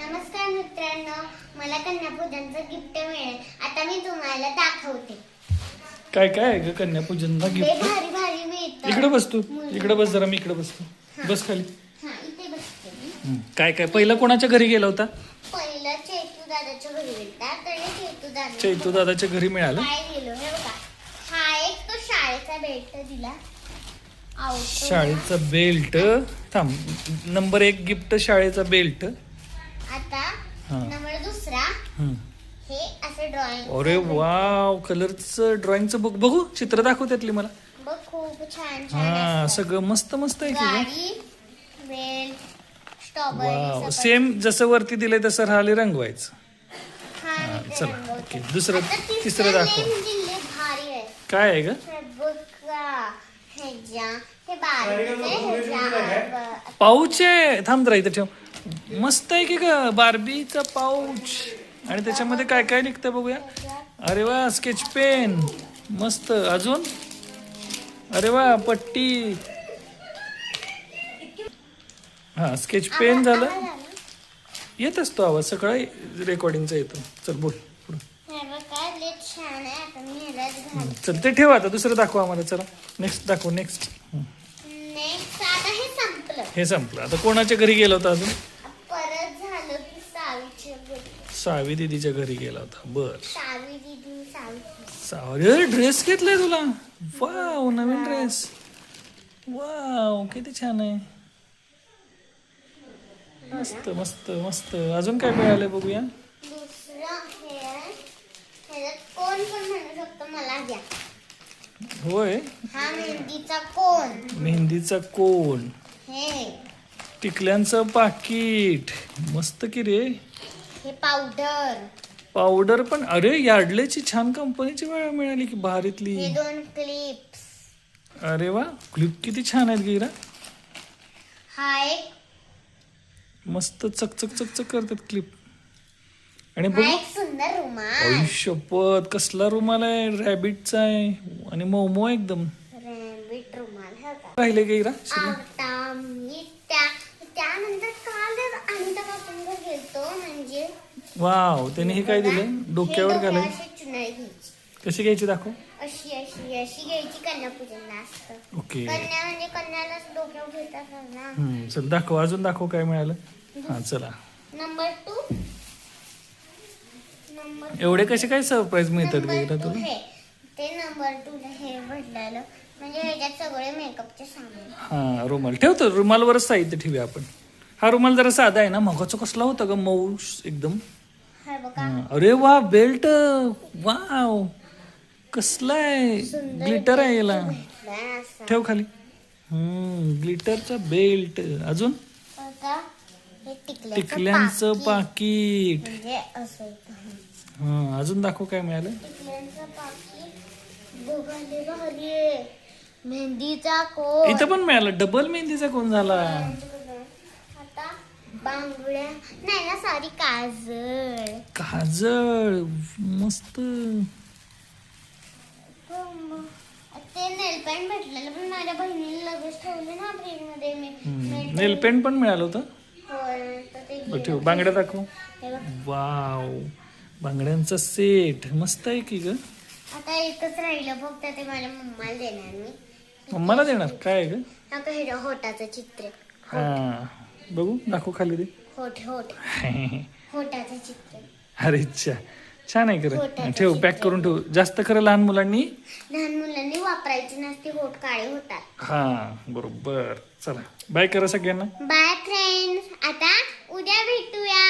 नमस्कार मित्रांनो मला कन्यापूजनचं गिफ्ट मिळेल. आता मी तुम्हाला दाखवते. काय काय आहे ग कन्यापूजनला गिफ्ट भारी भारी मिळतं. इकडे बस तू इकडे बस जरा मी इकडे बसतो. बस खाली. हा इथे बसते मी. हं. काय काय? पहिलं कोणाच्या घरी गेला होता? पहिलं चैतू दादाच्या घरी गेलता. चैतू दादा चैतू दादाच्या घरी मिळालं? काय हे बघा. हा एक तो शाळेचा बेल्ट दिला. शाळेचा बेल्ट. थांब नंबर एक गिफ्ट शाळेचा बेल्ट. आता हा. नंबर दुसरा. हं. हे असे ड्रॉइंग अरे वाव कलरचं ड्रॉइंगचं बुक बघू चित्र दाखव त्यातली मला. बघ खूप छान छान हा असतं. सगळं मस्त मस्त आहे की ग? गाडी बेल्ट वाव स्ट्रॉबेरी सेम जसं वरती दिलंय तसं राहिले रंगवायचं. हा चला. ओके दुसरं तिसरं दाखव. भारी आहे. काय आहे ग हे बघा ह्याच्या हे बारीक ह्याच्या पाऊच आहे. थांब जरा इथं ठेव. मस्त आहे की ग? बार्बीचा पाऊच. आणि त्याच्यामध्ये काय काय निघतं बघूया. अरे वा स्केच पेन मस्त. अजून? अरे वा पट्टी. हा स्केच पेन झालं. येत असतो आवाज. सकाळी रेकॉर्डिंगचा येतो. चल बोल. छान आहे. आता मी ह्यालाच घाल चल ते ठेव आता दुसरं दाखव आम्हाला चला. नेक्स्ट दाखव नेक्स्ट नेक्स्ट आता हे संपलं. हे संपलं. आता कोणाच्या घरी गेला होता अजून? परत झालं की सावीचे घरी. सावी दिदीच्या घरी गेला होता. बर. सावी दिदी सावी सावरी ड्रेस घेतलाय तुला? वाव नवीन ड्रेस वाव किती छान आहे. मस्त मस्त मस्त. अजून काय मिळालंय बघूया दुसरं हे आहे. ह्याच्यात कोण पण म्हणू शकतो मला घ्या होय? हा मेहंदीचा कोण? मेहंदीचा कोण? हे. टिकल्यांचं पाकिट. मस्त की रे? हे पावडर. पावडर पण अरे यार्डलेची छान कंपनीची वेळा मिळाली की भारीतली. हे दोन क्लिप्स अरे वा क्लिप किती छान आहेत गिरा. हा एक. मस्त चकचक चकचक करतात क्लिप आणि बघ एक सुंदर रुमाल. आयुष्यपत कसला रुमाल आहे? रॅबिटचा आहे. आणि मोमो एकदम. रॅबिट रुमाल हा का? राहिले गैरा आता मी त्या त्यानंतर कालच अनिता बापूंवर गेलतो म्हणजे वाव त्याने हे काय दिलं डोक्यावर हे घालाय अशी घ्यायची. कशी घ्यायची दाखव. अशी अशी अशी घ्यायची असतं ओके. कन्या म्हणजे कन्याला डोक्यावर घेतात ना. हम्म चल दाखव अजून दाखव काय मिळालं. हा चला. नंबर टू नंबर एवढे कसे काय सरप्राईज मिळतात तुला? हे. ते नंबर टू हे भेटलेलं म्हणजे ह्याच्यात सगळे मेकअपचे सामान. हा रुमाल. ठेवतो रुमालवरच साहित्य ठेवूया आपण. हा रुमाल जरा साधा आहे ना? मगाचा कसला होता ग? मऊ एकदम. हे बघा. हा, अरे वा बेल्ट वाव. कसला आहे? ग्लिटर आहे याला. भेटलाय असा. ठेव खाली. हम्म ग्लिटरचा बेल्ट अजून? आता हे टिकल्याचं टिकल्यांचं पाकीट. म्हणजे असं. हा अजून दाखव काय मिळालं. मेहंदीचा कोट इथं पण मिळालं. डबल मेहंदीचा कोण झाला? आता बांगड्या. नाही ना सॉरी काजळ. काजळ मस्त. ते नेल पेंट भेटलेलं पण माझ्या बहिणीला लगेच ठेवले ना फ्रीजमध्ये मी nail नेल पेंट पण मिळालं होतं? paint. होय, तर ते बरं ठेव. बांगड्या दाखव. वाव. बांगड्यांचा सेट. मस्त आहे की ग? आता एकच राहिलं फक्त ते माझ्या मम्माला देणार मी. मम्माला देणार? काय ग? आता हे होटाचं चित्र हा. बघू दाखव खाली दे होट होट. होटाचं चित्र. अरे इच्छा छान आहे खरं. ठेव पॅक करून ठेव. जास्त खरं लहान मुलांनी? लहान मुलांनी वापरायची नसते होट काळे होतात. हा बरोबर. चला बाय करा सगळ्यांना. बाय फ्रेंड्स आता उद्या भेटूया.